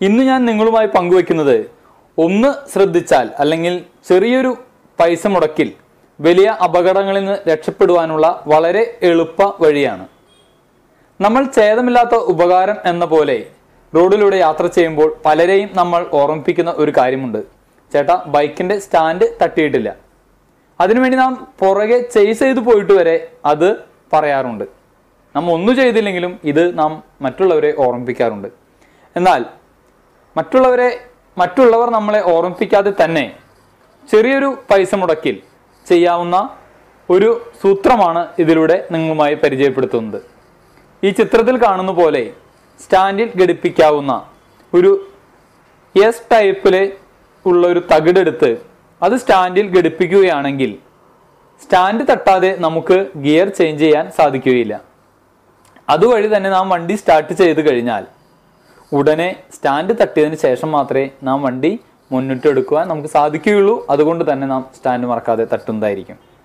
ഇന്ന് ഞാൻ നിങ്ങളുമായി പങ്കുവെക്കുന്നത് ഒന്ന് ശ്രദ്ധിച്ചാൽ അല്ലെങ്കിൽ ചെറിയൊരു പൈസ മുടക്കിൽ വലിയ അപകടങ്ങളിൽ നിന്ന് രക്ഷപ്പെടുവാനുള്ള വളരെ എളുപ്പ വഴിയാണ്. നമ്മൾ ഛേദമില്ലാത്ത ഉപകാരം എന്ന പോലെ റോഡിലൂടെ യാത്ര ചെയ്യുമ്പോൾ പലരെയും നമ്മൾ ഓർമ്മിപ്പിക്കുന്ന ഒരു കാര്യമുണ്ട്. ചേട്ടാ ബൈക്കിന്റെ സ്റ്റാൻഡ് തട്ടിയിട്ടില്ല. അതിനുവേണ്ടി നാം പുറകെ ചെയ്സ് ചെയ്ത് പോയിട്ട് വരെ അത് പറയാറുണ്ട്. നാം ഒന്നും ചെയ്തില്ലെങ്കിലും ഇത് നാം മറ്റുള്ളവരെ ഓർമ്മിപ്പിക്കാറുണ്ട്. എന്നാൽ മറ്റുള്ളവരെ മറ്റുള്ളവർ നമ്മളെ ഓർമ്മിപ്പിക്കാതെ തന്നെ ചെറിയൊരു പൈസ മുടക്കിൽ ചെയ്യാവുന്ന ഒരു സൂത്രമാണ് ഇതിലൂടെ നിങ്ങളുമായി പരിചയപ്പെടുത്തുന്നത്. ഈ ചിത്രത്തിൽ കാണുന്ന പോലെ സ്റ്റാൻഡിൽ ഘടിപ്പിക്കാവുന്ന ഒരു എസ് ടൈപ്പിൽ ഉള്ള ഒരു തകിടെടുത്ത് അത് സ്റ്റാൻഡിൽ ഘടിപ്പിക്കുകയാണെങ്കിൽ സ്റ്റാൻഡ് തട്ടാതെ നമുക്ക് ഗിയർ ചേഞ്ച് ചെയ്യാൻ സാധിക്കുകയില്ല. അതുവഴി തന്നെ നാം വണ്ടി സ്റ്റാർട്ട് ചെയ്ത് കഴിഞ്ഞാൽ ഉടനെ സ്റ്റാൻഡ് തട്ടിയതിന് ശേഷം മാത്രമേ നാം വണ്ടി മുന്നിട്ടെടുക്കുവാൻ നമുക്ക് സാധിക്കുകയുള്ളൂ. അതുകൊണ്ട് തന്നെ നാം സ്റ്റാൻഡ് മറക്കാതെ തട്ടുന്നതായിരിക്കും.